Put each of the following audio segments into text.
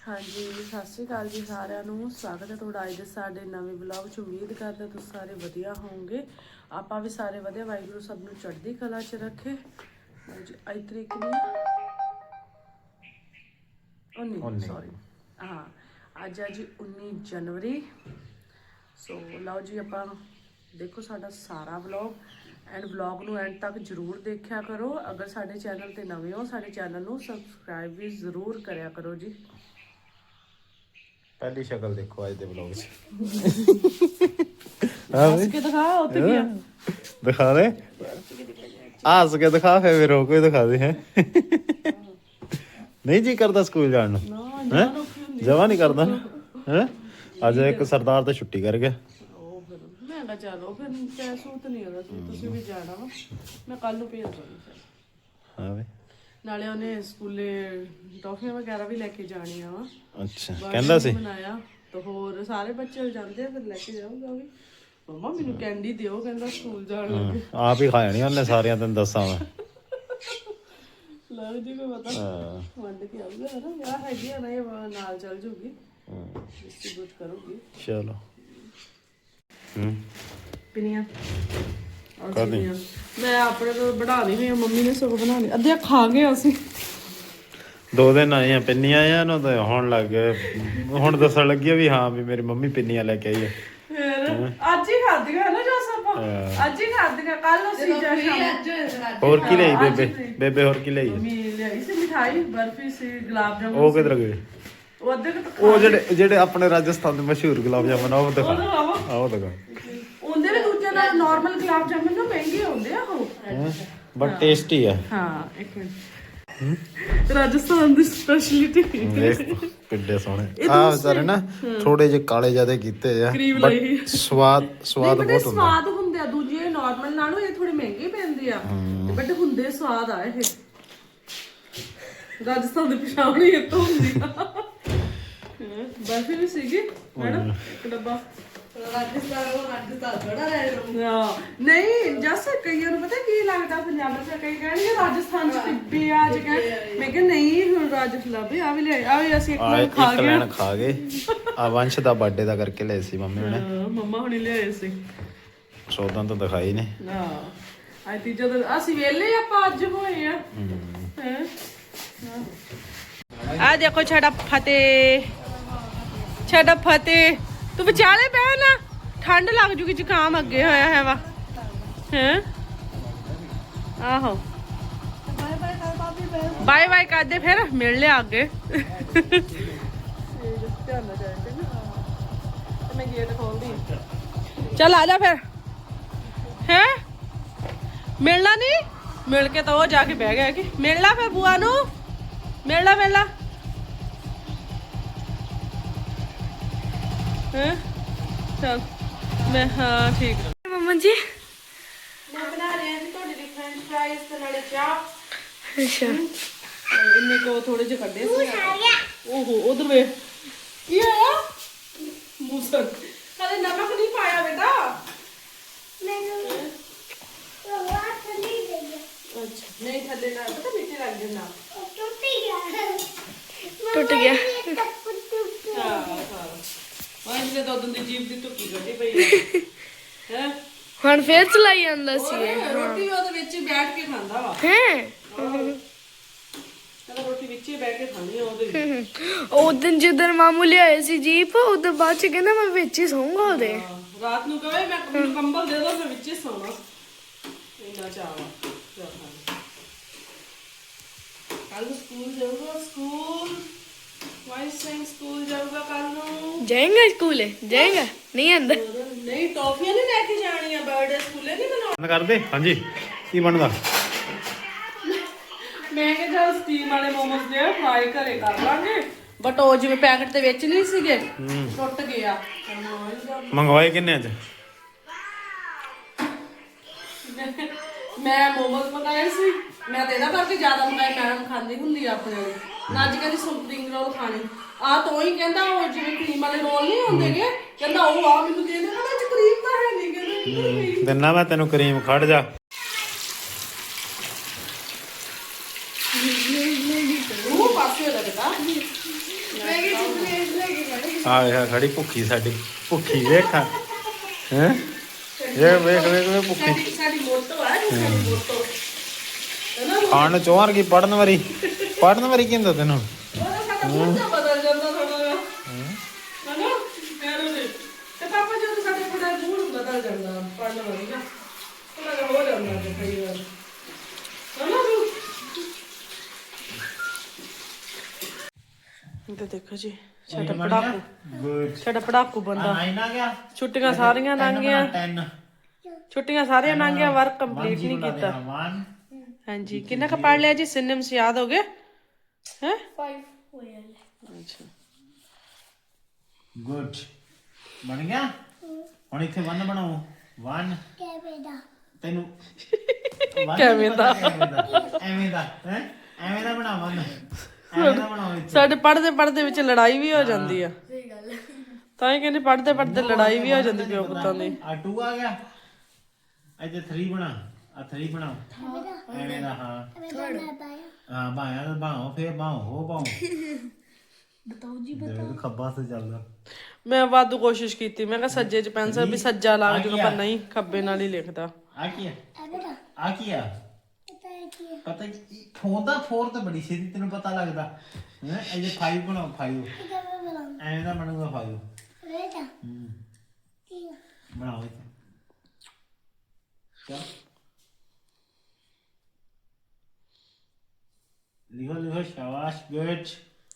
ਹਾਂਜੀ ਸਤਿ ਸ਼੍ਰੀ ਅਕਾਲ ਜੀ ਸਾਰਿਆਂ ਨੂੰ। ਸਵਾਗਤ ਹੈ ਤੁਹਾਡਾ ਅੱਜ ਦੇ ਸਾਡੇ ਨਵੇਂ ਵਲੌਗ 'ਚ। ਉਮੀਦ ਕਰਦੇ ਤੁਸੀਂ ਸਾਰੇ ਵਧੀਆ ਹੋਵੋਗੇ। ਆਪਾਂ ਵੀ ਸਾਰੇ ਵਧੀਆ। ਵਾਹਿਗੁਰੂ ਸਭ ਨੂੰ ਚੜ੍ਹਦੀ ਕਲਾ 'ਚ ਰੱਖੇ। ਲਓ ਜੀ ਅੱਜ ਤਰੀਕ ਨਹੀਂ। 19 ਸੌਰੀ ਹਾਂ ਅੱਜ ਹੈ ਜੀ 19 ਜਨਵਰੀ। ਸੋ ਲਓ ਜੀ ਆਪਾਂ ਦੇਖੋ ਸਾਡਾ ਸਾਰਾ ਵਲੌਗ। ਐਂਡ ਵਲੌਗ ਨੂੰ ਐਂਡ ਤੱਕ ਜਰੂਰ ਦੇਖਿਆ ਕਰੋ। ਅਗਰ ਸਾਡੇ ਚੈਨਲ ਤੇ ਨਵੇਂ ਹੋ ਸਾਡੇ ਚੈਨਲ ਨੂੰ ਸਬਸਕ੍ਰਾਈਬ ਵੀ ਜ਼ਰੂਰ ਕਰਿਆ ਕਰੋ ਜੀ। ਪਹਿਲੀ ਸ਼ਕਲ ਦੇਖੋ ਅੱਜ ਦੇ ਵਲੌਗ 'ਚ। ਹੱਸ ਕੇ ਦਿਖਾ ਉੱਥੇ ਕੀ ਆ। ਦਿਖਾ ਦੇ। ਹੱਸ ਕੇ ਦਿਖਾ ਫੇ ਫਿਰ ਉਹ ਕੋਈ ਦਿਖਾ ਦੇ ਹੈ। ਨਹੀਂ ਜੀ ਕਰਦਾ ਸਕੂਲ ਜਾਣ ਨੂੰ। ਨਾ ਹੈ? ਜਵਾ ਨਹੀਂ ਕਰਦਾ। ਹੈ? ਅੱਜ ਇੱਕ ਸਰਦਾਰ ਤਾਂ ਛੁੱਟੀ ਕਰ ਗਿਆ। ਉਹ ਫਿਰ ਮੈਂ ਕਿਹਾ ਚਲੋ ਫਿਰ ਤੈ ਸੂਤ ਨਹੀਂ ਹੈਗਾ ਸੂਤ ਤੁਸੀਂ ਵੀ ਜਾਣਾ ਵਾ। ਮੈਂ ਕੱਲ ਨੂੰ ਭੇਜ ਦੂੰਗੀ ਹਾਂ ਵੇ ਨਾਲੇ ਉਹਨੇ ਸਕੂਲੇ ਟੌਫੀਆਂ ਵਗੈਰਾ ਵੀ ਲੈ ਕੇ ਜਾਣੀਆਂ ਵਾ। ਅੱਛਾ ਕਹਿੰਦਾ ਸੀ? ਬਣਾਇਆ ਤੇ ਹੋਰ ਸਾਰੇ ਬੱਚੇ ਜਾਂਦੇ ਆ ਫਿਰ ਲੈ ਕੇ ਜਾਊਗਾ ਵੀ। ਮੰਮਾ ਮੈਨੂੰ ਕੈਂਡੀ ਦਿਓ ਕਹਿੰਦਾ ਸਕੂਲ ਜਾਣ ਲੱਗੇ। ਆਪ ਹੀ ਖਾਣੀ ਉਹਨੇ ਸਾਰਿਆਂ ਤੈਨੂੰ ਦੱਸਾਂ ਮੈਂ। ਲੱਗ ਜੀ ਕੋਈ ਪਤਾ ਹਾਂ, ਵੰਡ ਕੇ ਆਊਗਾ ਨਾ? ਯਾਰ ਹੈਗੀ ਆ ਨਾ ਇਹ ਨਾਲ ਚੱਲ ਜੂਗੀ। ਡਿਸਟ੍ਰੀਬਿਊਟ ਕਰੂਗੀ। ਚਲੋ। ਹੂੰ। ਪਿਨੀਆਂ। ਮੈਂ ਆਪਣੇ ਤੋਂ ਬਣਾਣੀ ਹੋਈ ਆ ਮੰਮੀ ਨੇ ਸਗੋਂ ਬਣਾਣੀ ਅੱਧੇ ਖਾ ਗਏ ਅਸੀਂ। ਦੋ ਦਿਨ ਆਏ ਆ ਪਿੰਨੀਆਂ ਆ ਨਾ ਤਾਂ ਹੁਣ ਲੱਗ ਗਏ। ਹੁਣ ਦੱਸਣ ਲੱਗੀ ਆ ਵੀ ਹਾਂ ਵੀ ਮੇਰੀ ਮੰਮੀ ਪਿੰਨੀਆਂ ਲੈ ਕੇ ਆਈ ਹੈ ਫਿਰ ਅੱਜ ਹੀ ਖਾਧੀਆਂ ਨਾ ਜੋਸ ਆਪਾਂ। ਅੱਜ ਹੀ ਖਾਧੀਆਂ ਕੱਲ ਅਸੀਂ ਜਾ ਸ਼ਾਮ ਹੋਰ ਕੀ ਲਈ ਬੇਬੇ? ਬੇਬੇ ਹੋਰ ਕੀ ਲਈ? ਮੰਮੀ ਲਿਆਈ ਸੀ ਮਿਠਾਈ ਬਰਫੀ ਸੀ ਗੁਲਾਬ ਜਾਮੁਨ ਉਹ ਕਿਧਰ ਗਏ? ਉਹ ਅੱਧੇ ਕੁ ਤਾਂ ਉਹ ਜਿਹੜੇ ਜਿਹੜੇ ਆਪਣੇ ਰਾਜਸਥਾਨ ਦੇ ਮਸ਼ਹੂਰ ਗੁਲਾਬ ਜਾਮਨ ਆ ਉਹ ਦਿਖਾ। ਆ ਉਹ ਦਿਖਾ। ਨਾਲ ਨਾਰਮਲ ਗੁਲਾਬ ਜਾਮੁਨ ਨਾ ਮਹਿੰਗੇ ਹੁੰਦੇ ਆ ਉਹ। ਬਟ ਟੇਸਟੀ ਆ। ਹਾਂ ਇੱਕ ਮਿੰਟ। ਰਾਜਸਥਾਨ ਦੀ ਸਪੈਸ਼ਲਿਟੀ ਕਿੱਡੇ ਸੋਹਣੇ। ਆ ਵਿਚਾਰੇ ਨਾ ਥੋੜੇ ਜਿਹੇ ਕਾਲੇ ਜਿਆਦੇ ਕੀਤੇ ਆ ਬਟ। ਸਵਾਦ ਸਵਾਦ ਬਹੁਤ ਹੁੰਦਾ। ਸਵਾਦ ਹੁੰਦੇ ਆ ਦੂਜੇ ਨਾਰਮਲ ਨਾਲੋਂ ਇਹ ਥੋੜੇ ਮਹਿੰਗੇ ਪੈਂਦੇ ਆ। ਬਟ ਹੁੰਦੇ ਸਵਾਦ ਆ ਇਹ। ਰਾਜਸਥਾਨ ਦੀ ਪਛਾਣ ਹੀ ਇੱਥੋਂ ਹੁੰਦੀ ਆ। ਬਰਫੀ ਵੀ ਸੀਗੀ ਮੈਡਮ ਇੱਕ ਡੱਬਾ। ਰਾਜਸਥਾਨ ਉਹ ਰਾਜਸਥਾਨ ਥੋੜਾ ਲੈ ਲਓ ਨਹੀਂ ਜਸ ਕਈਆਂ ਨੂੰ ਪਤਾ ਕੀ ਲੱਗਦਾ ਪੰਜਾਬ ਚ ਕਈ ਕਹਿਣਗੇ ਰਾਜਸਥਾਨ ਚ ਟਿੱਬੀ ਆ ਅੱਜ ਕਹਿ ਮੈਂ ਕਿਹਾ ਨਹੀਂ ਹੁਣ ਰਾਜਸਥਾਨ ਵੀ ਆ ਵੀ ਲੈ ਆ ਵੀ ਅਸੀਂ ਇੱਕ ਆ ਵਾਰ ਇੱਕ ਖਾ ਗਏ। ਲੈਣ ਖਾ ਗਏ। ਆ ਵੰਸ਼ ਦਾ ਬਰਥਡੇ ਦਾ ਕਰਕੇ ਲਏ ਸੀ ਮੰਮੀ ਨੇ ਹਾਂ, ਮੰਮਾ ਹੁਣੀ ਲਿਆਏ ਸੀ। ਸੌਦਾਂ ਤਾਂ ਦਿਖਾਈ ਨੇ। ਨਾ ਅੱਜ ਤੀਜਾ ਦਿਨ ਅਸੀਂ ਵੇਲੇ ਆਪਾਂ ਅੱਜ ਹੋਏ ਆ। ਹੈਂ? ਆ ਦੇਖੋ ਛੜਾ ਫਤਿਹ। ਛੜਾ ਫਤਿਹ। ਤੂੰ ਵਿਚਾਲੇ ਬਹਿ ਨਾ। ਠੰਡ ਲੱਗ ਜੂਗੀ, ਜ਼ੁਕਾਮ ਅੱਗੇ ਹੋਇਆ ਹੈ ਵਾ। ਹੈ? ਆਹੋ। ਬਾਏ ਬਾਏ ਕਰਦੇ ਫਿਰ, ਮਿਲ ਲਿਆ ਅੱਗੇ। ਚੱਲ ਆ ਜਾ ਫਿਰ। ਹੈ? ਮਿਲਣਾ ਨਹੀਂ ਮਿਲ ਕੇ ਤਾਂ ਉਹ ਜਾ ਕੇ ਬਹਿ ਗਿਆ ਕਿ। ਮਿਲ ਫਿਰ ਬੂਆ ਨੂੰ। ਮਿਲਣਾ ਮਿਲਣਾ ਮਿਲ ਲਾ ਹੈ ਚੱਲ ਮੈਂ ਹਾਂ ਠੀਕ ਮੰਮਾ ਜੀ ਮੈਂ ਬਣਾ ਰਹੀ ਹਾਂ ਤੁਹਾਡੇ ਲਈ ਫ੍ਰੈਂਚ ਫ੍ਰਾਈਜ਼ ਤੇ ਨਾਲੇ ਚਾਹ ਅੱਛਾ ਇੰਨੇ ਕੋ ਥੋੜੇ ਜਿਹੇ ਕੱਢੇ ਸੀ ਓਹੋ ਉਧਰ ਵੇ ਕੀ ਹੋਇਆ ਮੂਸਰ ਹਲੇ ਨਮਕ ਨਹੀਂ ਪਾਇਆ ਬੇਟਾ ਅੱਛਾ ਨਹੀਂ ਥੱਲੇ ਨਾ ਪਤਾ ਮਿੱਟੀ ਲੱਗ ਜਾਂਦਾ ਟੁੱਟ ਗਿਆ ਹਾਂ ਹਾਂ ਉਹ ਇਹਨੇ ਦੋ ਦਿਨ ਦੀ ਜੀਭ ਦੀ ਧੁੱਕੀ ਕੱਢੀ ਪਈ ਹੈ ਹੈ? ਹੁਣ ਫੇਰ ਚਲਾਈ ਜਾਂਦਾ ਸੀ ਇਹ। ਰੋਟੀ ਉਹਦੇ ਵਿੱਚ ਹੀ ਬੈਠ ਕੇ ਖਾਂਦਾ ਵਾ। ਹੈ? ਕਹਿੰਦਾ ਰੋਟੀ ਵਿੱਚ ਹੀ ਬੈਠ ਕੇ ਖਾਣੀ ਆ ਉਹਦੇ ਵਿੱਚ। ਉਹ ਦਿਨ ਜਦੋਂ ਮਾਮੂ ਲਿਆਏ ਸੀ ਜੀਪ ਉਹਦੇ ਬਾਅਦ ਚ ਕਹਿੰਦਾ ਮੈਂ ਵਿੱਚ ਹੀ ਸੌਂਗਾ ਉਹਦੇ। ਹਾਂ, ਰਾਤ ਨੂੰ ਕਹੇ ਮੈਂ ਮੈਨੂੰ ਕੰਬਲ ਦੇ ਦੋ ਮੈਂ ਵਿੱਚ ਹੀ ਸੌਣਾ। ਇੰਨਾ ਚਾਵਾ ਕੱਲ ਸਕੂਲ ਜਾਊਗਾ ਸਕੂਲ ਸਿੰਘ ਸਕੂਲ ਜਾਊਗਾ ਕੱਲ ਨੂੰ। ਜਾਏਗਾ ਸਕੂਲ? ਜਾਏਗਾ? ਨਹੀਂ ਆਂਦਾ। ਨਹੀਂ ਟੌਫੀਆਂ ਨਹੀਂ ਲੈ ਕੇ ਜਾਣੀਆਂ ਬਰਥਡੇ ਸਕੂਲੇ ਨਹੀਂ ਮਨਾਉਣਾ ਬੰਦ ਕਰ ਦੇ। ਹਾਂਜੀ ਕੀ ਬਣਦਾ? ਮੈਂ ਕਿਹਾ ਜਦ ਸਟੀਮ ਵਾਲੇ ਮੋਮੋਸ ਦੇ ਫਰਾਈ ਘਰੇ ਕਰ ਲਾਂਗੇ। ਬਟ ਉਹ ਜਿਵੇਂ ਪੈਕਟ ਦੇ ਵਿੱਚ ਨਹੀਂ ਸੀਗੇ ਟੁੱਟ ਗਿਆ। ਮੰਗਵਾਏ ਕਿੰਨੇ ਅੱਜ? ਮੈਂ ਮੋਮੋਸ ਮੰਗਾਏ ਸੀ। ਮੈਂ ਤੇ ਇਹਦਾ ਕਰਕੇ ਜ਼ਿਆਦਾ ਮੰਗਾਏ ਮੈਡਮ ਖਾਂਦੀ ਹੁੰਦੀ ਆ ਆਪਣੇ। ਲਈ ਨਾ ਅੱਜ ਕਹਿੰਦੀ ਸਪਰਿੰਗ ਰੋਲ ਖਾਣੀ। ਆ ਤੋਂ ਹੀ ਕਹਿੰਦਾ ਉਹ ਜਿਵੇਂ ਕਰੀਮ ਵਾਲੇ ਰੋਲ ਨਹੀਂ ਹੁੰਦੇਗੇ ਕਹਿੰਦਾ ਉਹ ਆ ਮੈਨੂੰ ਦੇ ਦੇ ਕਹਿੰਦਾ ਚ ਕਰੀਮ ਤਾਂ ਹੈ ਨਹੀਂ ਕਹਿੰਦਾ ਦਿਨਾ ਮੈਂ ਤੈਨੂੰ ਕਰੀਮ ਖੜ ਜਾ। ਉਹ ਪਾਸੇ ਕਿ ਆ ਖੜੀ ਭੁੱਖੀ ਸਾਡੀ ਭੁੱਖੀ ਵੇਖਾਂ। ਹੈ? ਇਹ ਵੇਖ ਵੇਖ ਵੇਖ ਭੁੱਖੀ। ਸਾਡੀ ਸਾਡੀ ਮੋਟੋ ਆ ਜੀ, ਸਾਡੀ ਮੋਟੋ। ਹੈਨਾ ਖਾਣ ਨੂੰ ਚੋਹਰ ਕੀ ਪੜਨ ਵਾਰੀ? ਪੜਨ ਹੁੰਦਾ ਤੈਨੂੰ ਤਾਂ ਦੇਖੋ ਜੀ ਸਾਡਾ ਪੜਾਕੂ ਸਾਡਾ ਪੜਾਕੂ ਬੰਦਾ ਨਾਈ ਨਾ ਗਿਆ ਛੁੱਟੀਆਂ ਸਾਰੀਆਂ ਲੰਘ ਗਈਆਂ 10 ਛੁੱਟੀਆਂ ਸਾਰੀਆਂ ਲੰਘ ਗਈਆਂ ਵਰਕ ਕੰਪਲੀਟ ਨਹੀਂ ਕੀਤਾ 1 ਹਾਂਜੀ ਕਿੰਨਾ ਕ ਪੜ ਲਿਆ ਜੀ ਸਿਨਮਸ ਯਾਦ ਹੋ ਗਏ ਹੈ 5 ਹੋਇਆ ਅੱਛਾ ਗੁੱਡ ਬਣ ਗਿਆ ਹੁਣ ਇੱਥੇ 1 ਬਣਾਓ 1 ਤੈਨੂੰ one ਕਿਵੇਂ ਦਾ? ਐਵੇਂ ਦਾ ਐਵੇਂ ਦਾ ਹੈ ਐਵੇਂ ਦਾ ਬਣਾ 1 ਐਵੇਂ ਦਾ ਬਣਾਓ ਇੱਥੇ ਸਾਡੇ ਪੜਦੇ ਪੜਦੇ ਵਿੱਚ ਲੜਾਈ ਵੀ ਹੋ ਜਾਂਦੀ ਆ। ਸਹੀ ਗੱਲ ਤਾਂ ਹੀ ਕਹਿੰਦੇ ਪੜਦੇ ਪੜਦੇ ਲੜਾਈ ਵੀ ਹੋ ਜਾਂਦੀ ਪਿਓ ਪੁੱਤਾਂ ਦੀ। ਆ 2 ਆ ਗਿਆ। ਇੱਥੇ 3 ਬਣਾ। ਆ 3 ਬਣਾਓ। ਐਵੇਂ ਦਾ ਹਾਂ। ਹਾਂ ਬਾਇਆ ਦਾ ਬਾਹੋ ਫੇਰ ਬਾਹੋ ਹੋ ਬਾਹੋ ਬਤਾਓ ਜੀ ਦੇਖ ਖੱਬਾ ਸੇ ਚੱਲਦਾ। ਮੈਂ ਵਾਧੂ ਕੋਸ਼ਿਸ਼ ਕੀਤੀ ਮੈਂ ਕਿਹਾ ਸੱਜੇ 'ਚ ਪੈਨਸਲ ਵੀ ਸੱਜਾ ਲੱਗ ਜੂਗਾ ਪਰ ਨਹੀਂ ਖੱਬੇ ਨਾਲ ਹੀ ਲਿਖਦਾ। ਆ? ਕੀ ਹੈ ਆ ਕੀ ਆ? ਪਤਾ ਕੀ ਫੋਨ ਦਾ ਫੋਰ ਤਾਂ ਬੜੀ ਛੇਤੀ ਤੈਨੂੰ ਪਤਾ ਲੱਗਦਾ। ਹੈ ਇਹ ਜੇ 5 ਬਣਾਓ 5 ਐਵੇਂ ਦਾ ਬਣੂਗਾ 5 ਹੂੰ। ਬਣਾਓ ਇੱਥੇ ਕਿਆ ਲਿਖੋ ਲਿਖੋ ਸ਼ਾਬਾਸ਼ ਗੁੱਡ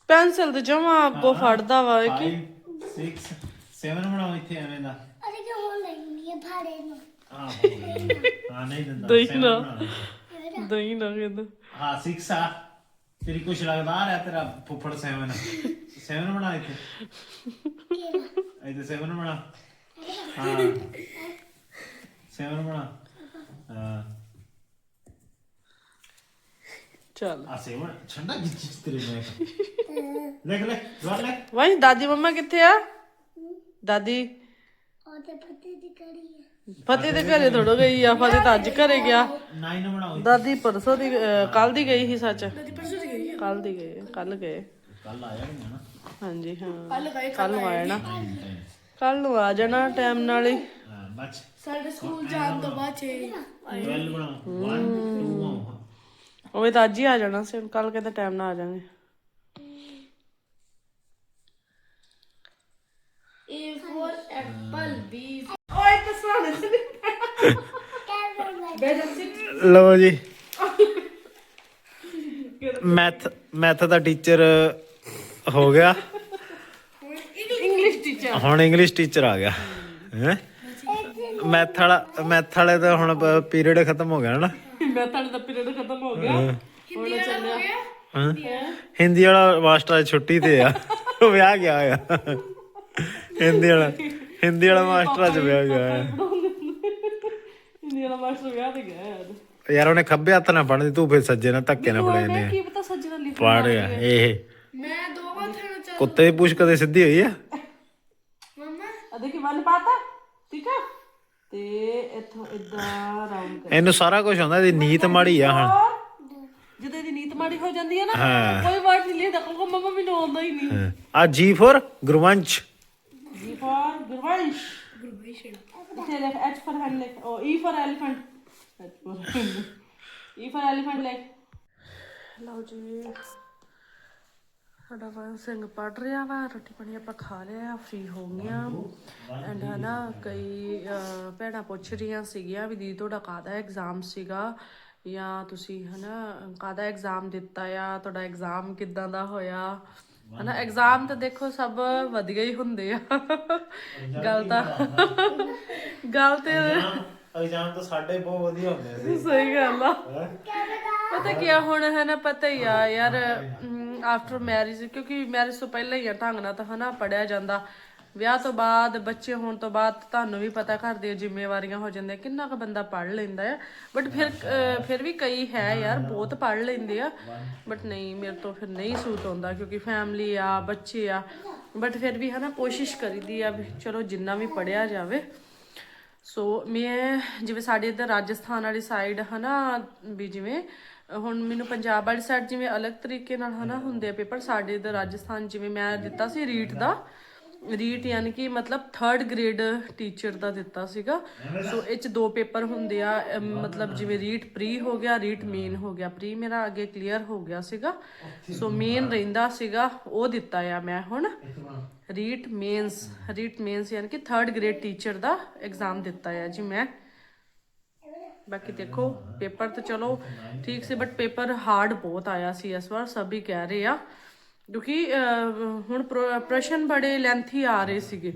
ਪੈਨਸਲ ਤੇ ਜਮਾ ਅੱਗੋਂ ਫੜਦਾ ਵਾ ਕੀ 5 6 7 ਬਣਾਓ ਇੱਥੇ ਐਵੇਂ ਦਾ। ਹਾਂ ਹਾਂ ਨਹੀਂ ਦਿੰਦਾ। ਦਹੀਂ ਨਾ। ਦਹੀਂ ਨਾ ਕਹਿੰਦਾ ਹਾਂ 6 ਆ। ਤੇਰੀ ਕੁਛ ਲੱਗਦਾ? ਆ ਰਿਹਾ ਤੇਰਾ ਫੁੱਫੜ 7 7 ਬਣਾ ਇੱਥੇ। ਇੱਥੇ 7 ਬਣਾ। ਹਾਂ। 7 ਬਣਾ। ਹਾਂ। ਚਲ। ਆ ਸੇਵਣ ਛੰਡਾ ਗਿੱਚ ਗਿੱਚ ਤੇਰੇ ਮੈਂ ਲਿਖ ਲੈ ਜਵਾਰ ਲੈ। ਵਾਈ ਦਾਦੀ ਮੰਮਾ ਕਿੱਥੇ ਆ? ਦਾਦੀ? ਉਹਦੇ ਦੀ ਦੇ ਘਰੇ ਥੋੜੋ ਗਈ ਆ ਫਤਿਹ ਤਾਂ ਅੱਜ ਘਰੇ ਗਿਆ। ਨਾਈ ਨਾ ਦਾਦੀ ਪਰਸੋਂ ਦੀ ਕੱਲ ਦੀ ਗਈ ਸੀ ਸੱਚ। ਦਾਦੀ ਦੀ ਗਈ ਕੱਲ ਦੀ ਗਈ ਕੱਲ ਗਏ। ਕੱਲ ਆਇਆ ਨਹੀਂ ਨਾ ਹਾਂਜੀ ਹਾਂ। ਕੱਲ ਗਏ ਕੱਲ ਆਇਆ ਨਾ। ਕੱਲ ਨੂੰ ਆ ਜਾਣਾ ਟਾਈਮ ਨਾਲ ਹੀ। ਸਾਡੇ ਸਕੂਲ ਜਾਣ ਤੋਂ ਬਾਅਦ 6 12 ਬਣਾਓ। 1 2 1 ਉਹ ਤਾਂ ਅੱਜ ਹੀ ਆ ਜਾਣਾ ਸੀ ਕੱਲ ਕਹਿੰਦਾ ਟਾਈਮ ਨਾਲ ਆ ਜਾਣਗੇ A ਜੀ। ਮੈਥ ਮੈਥ ਦਾ ਟੀਚਰ ਹੋ ਗਿਆ। ਇੰਗਲਿਸ਼ ਟੀਚਰ ਹੁਣ ਇੰਗਲਿਸ਼ ਟੀਚਰ ਆ ਗਿਆ। ਹੈ? ਮੈਥ ਵਾਲਾ ਮੈਥ ਵਾਲੇ ਦਾ ਹੁਣ ਪੀਰੀਅਡ ਖਤਮ ਹੋ ਗਿਆ ਨਾ। ਮੈਂ ਤਾਂ ਦਾ ਪੀਰੀਅਡ ਖਤਮ ਹੋ ਗਿਆ। ਹੁਣ ਚੱਲਿਆ। ਹਾਂ ਹਿੰਦੀ ਵਾਲਾ। ਮਾਸਟਰ ਛੁੱਟੀ ਤੇ ਆ। ਉਹ ਵਿਆਹ ਗਿਆ ਆ ਹਿੰਦੀ ਵਾਲਾ ਹਿੰਦੀ ਵਾਲਾ ਮਾਸਟਰ ਅੱਜ ਵਿਆਹ ਗਿਆ ਇੰਨੀ ਵਾਲਾ ਮਾਸਟਰ ਵਿਆਹ ਤੇ ਗਿਆ ਯਾਰ ਉਹਨੇ ਖੱਬੇ ਹੱਥ ਨਾਲ ਫੜਨੀ ਤੂੰ ਫਿਰ ਸੱਜੇ ਨਾਲ ਧੱਕੇ ਨਾਲ ਫੜੇ ਮੈਂ ਨੇ। ਕੀ ਪਤਾ ਸੱਜਣਾ ਲਿਖ ਪੜ ਗਿਆ ਇਹ। ਮੈਂ ਦੋ ਵਾਰ ਥਣ ਕੁੱਤੇ ਦੀ ਪੂਛ ਕਦੇ ਸਿੱਧੀ ਹੋਈ ਆ? ਮਮਾ। ਆ ਦੇਖੀ ਵਨ ਪਾਤਾ? ਠੀਕ ਆ? ਤੇ ਇੱਥੋਂ ਇਦਾਂ ਰਾਉਂਡ ਕਰ ਇਹਨੂੰ ਸਾਰਾ ਕੁਝ ਆਉਂਦਾ ਇਹਦੀ ਨੀਤ ਮਾੜੀ ਆ ਹਣ। ਜਦੋਂ ਇਹਦੀ ਨੀਤ ਮਾੜੀ ਹੋ ਜਾਂਦੀ ਹੈ ਨਾ ਕੋਈ ਵਰਡ ਨਹੀਂ ਲਿਖਦਾ ਕੋ ਮੰਮਾ ਮੈਨੂੰ ਆਉਂਦਾ ਹੀ ਨਹੀਂ। ਆ ਜੀ ਫॉर ਗੁਰਵੰਸ਼। ਜੀ ਫॉर ਗੁਰਵੰਸ਼। ਗੁਰਵੰਸ਼ ਇੱਥੇ ਲਿਖ ਐਚ ਫॉर ਹੈਂਡ ਲਿਖ ਓ E for elephant H for E for elephant ਲਿਖ। ਲਓ ਜੀ। ਸਾਡਾ ਵਨ ਸਿੰਘ ਪੜ ਰਿਹਾ ਵਾ ਰੋਟੀ ਪਾਣੀ ਆਪਾਂ ਖਾ ਲਿਆ ਫ੍ਰੀ ਹੋ ਗਈਆਂ ਐਂਡ ਹਨਾ ਕਈ ਭੈਣਾਂ ਪੁੱਛ ਰਹੀਆਂ ਸੀਗੀਆਂ ਵੀ ਦੀਦੀ ਤੁਹਾਡਾ ਕਾਹਦਾ ਐਗਜ਼ਾਮ ਸੀਗਾ? ਜਾਂ ਤੁਸੀਂ ਹਨਾ ਕਾਹਦਾ ਐਗਜ਼ਾਮ ਦਿੱਤਾ ਆ? ਤੁਹਾਡਾ ਐਗਜ਼ਾਮ ਕਿੱਦਾਂ ਦਾ ਹੋਇਆ? ਹਨਾ ਐਗਜ਼ਾਮ ਤਾਂ ਦੇਖੋ ਸਭ ਵਧੀਆ ਹੀ ਹੁੰਦੇ ਆ। ਗੱਲ ਤਾਂ ਗੱਲ ਤੇ ਐਗਜ਼ਾਮ ਤਾਂ ਸਾਡੇ ਬਹੁਤ ਵਧੀਆ ਹੁੰਦੇ ਸੀ। ਸਹੀ ਗੱਲ ਆ। ਪਤਾ ਕੀ ਆ ਹੁਣ ਹੈ ਨਾ ਪਤਾ ਹੀ ਆ ਯਾਰ ਆਫਟਰ ਮੈਰਿਜ ਕਿਉਂਕਿ ਮੈਰਿਜ ਤੋਂ ਪਹਿਲਾਂ ਹੀ ਆ, ਢੰਗ ਨਾਲ ਤਾਂ ਹਨਾ ਪੜਿਆ ਜਾਂਦਾ। ਵਿਆਹ ਤੋਂ ਬਾਅਦ, ਬੱਚੇ ਹੋਣ ਤੋਂ ਬਾਅਦ ਤੁਹਾਨੂੰ ਵੀ ਪਤਾ ਘਰ ਦੀਆਂ ਜ਼ਿੰਮੇਵਾਰੀਆਂ ਹੋ ਜਾਂਦੀਆਂ, ਕਿੰਨਾ ਕੁ ਬੰਦਾ ਪੜ ਲੈਂਦਾ ਆ। ਬਟ ਫਿਰ ਫਿਰ ਵੀ ਕਈ ਹੈ ਯਾਰ, ਬਹੁਤ ਪੜ ਲੈਂਦੇ ਆ। ਬਟ ਨਹੀਂ, ਮੇਰੇ ਤੋਂ ਫਿਰ ਨਹੀਂ ਸੂਟ ਹੁੰਦਾ ਕਿਉਂਕਿ ਫੈਮਲੀ ਆ, ਬੱਚੇ ਆ। ਬਟ ਫਿਰ ਵੀ ਹਨਾ ਕੋਸ਼ਿਸ਼ ਕਰੀਦੀ ਆ ਵੀ ਚਲੋ ਜਿੰਨਾ ਵੀ ਪੜਿਆ ਜਾਵੇ। ਸੋ ਮੈਂ ਜਿਵੇਂ ਸਾਡੇ ਇੱਧਰ ਰਾਜਸਥਾਨ ਵਾਲੀ ਸਾਈਡ ਹਨਾ, ਵੀ ਜਿਵੇਂ ਹੁਣ ਮੈਨੂੰ ਪੰਜਾਬ ਵਾਲੀ ਸਾਈਡ ਜਿਵੇਂ ਅਲੱਗ ਤਰੀਕੇ ਨਾਲ ਹਨਾ ਹੁੰਦੇ ਆ ਪੇਪਰ, ਸਾਡੇ ਇੱਧਰ ਰਾਜਸਥਾਨ ਜਿਵੇਂ ਮੈਂ ਦਿੱਤਾ ਸੀ ਰੀਟ ਦਾ। ਰੀਟ ਯਾਨੀ ਕਿ ਮਤਲਬ 3rd ਗ੍ਰੇਡ ਟੀਚਰ ਦਾ ਦਿੱਤਾ ਸੀਗਾ। ਸੋ ਇਹ ਚ ਦੋ ਪੇਪਰ ਹੁੰਦੇ ਆ ਮਤਲਬ ਜਿਵੇਂ ਰੀਟ ਪ੍ਰੀ ਹੋ ਗਿਆ, ਰੀਟ ਮੇਨ ਹੋ ਗਿਆ। ਪ੍ਰੀ ਮੇਰਾ ਅੱਗੇ ਕਲੀਅਰ ਹੋ ਗਿਆ ਸੀਗਾ। ਸੋ ਮੇਨ ਰਹਿੰਦਾ ਸੀਗਾ, ਉਹ ਦਿੱਤਾ ਆ ਮੈਂ ਹੁਣ। ਰੀਟ ਮੇਨਸ ਰੀਟ ਮੇਨਸ ਯਾਨੀ ਕਿ 3rd ਗ੍ਰੇਡ ਟੀਚਰ ਦਾ ਐਗਜ਼ਾਮ ਦਿੱਤਾ ਆ ਜੀ ਮੈਂ। ਬਾਕੀ ਦੇਖੋ, ਪੇਪਰ ਤਾਂ ਚਲੋ ਠੀਕ ਸੀ ਬਟ ਪੇਪਰ ਹਾਰਡ ਬਹੁਤ ਆਇਆ ਸੀ ਇਸ ਵਾਰ, ਸਭ ਹੀ ਕਹਿ ਰਹੇ ਆ। ਕਿਉਂਕਿ ਹੁਣ ਪ੍ਰ- ਪ੍ਰਸ਼ਨ ਬੜੇ ਲੈਂਥੀ ਆ ਰਹੇ ਸੀਗੇ।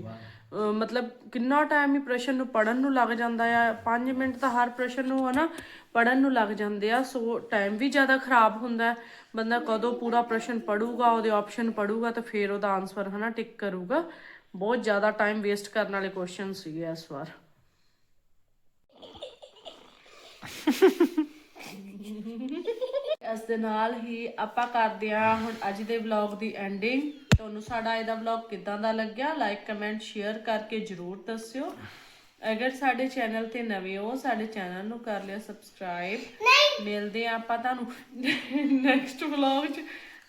ਮਤਲਬ ਕਿੰਨਾ ਟਾਈਮ ਹੀ ਪ੍ਰਸ਼ਨ ਨੂੰ ਪੜਨ ਨੂੰ ਲੱਗ ਜਾਂਦਾ ਆ। 5 ਮਿੰਟ ਤਾਂ ਹਰ ਪ੍ਰਸ਼ਨ ਨੂੰ ਹਨਾ ਪੜਨ ਨੂੰ ਲੱਗ ਜਾਂਦੇ ਆ। ਸੋ ਟਾਈਮ ਵੀ ਜ਼ਿਆਦਾ ਖਰਾਬ ਹੁੰਦਾ ਬੰਦਾ ਕਦੋਂ ਪੂਰਾ ਪ੍ਰਸ਼ਨ ਪੜੂਗਾ ਉਹਦੇ ਆਪਸ਼ਨ ਪੜੂਗਾ ਤਾਂ ਫਿਰ ਉਹਦਾ ਆਨਸਰ ਹਨਾ ਟਿਕ ਕਰੂਗਾ। ਬਹੁਤ ਜ਼ਿਆਦਾ ਟਾਈਮ ਵੇਸਟ ਕਰਨ ਵਾਲੇ ਕੁਐਸਚਨ ਸੀਗੇ ਇਸ ਵਾਰ। ਇਸ ਦੇ ਨਾਲ ਹੀ ਆਪਾਂ ਕਰਦੇ ਹਾਂ ਹੁਣ ਅੱਜ ਦੇ ਵਲੌਗ ਦੀ ਐਂਡਿੰਗ ਤੁਹਾਨੂੰ ਸਾਡਾ ਇਹਦਾ ਵਲੌਗ ਕਿਦਾਂ ਦਾ ਲੱਗਿਆ? ਲਾਈਕ ਕਮੈਂਟ ਸ਼ੇਅਰ ਕਰਕੇ ਜਰੂਰ ਦੱਸਿਓ। ਅਗਰ ਸਾਡੇ ਚੈਨਲ ਤੇ ਨਵੇਂ ਹੋ ਸਾਡੇ ਚੈਨਲ ਨੂੰ ਕਰ ਲਿਆ ਸਬਸਕ੍ਰਾਈਬ ਮਿਲਦੇ ਆ ਆਪਾਂ ਤੁਹਾਨੂੰ ਨੈਕਸਟ ਵਲੌਗ ਚ।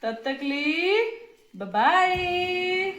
ਤਦ ਤੱਕ ਲਈ ਬਾਏ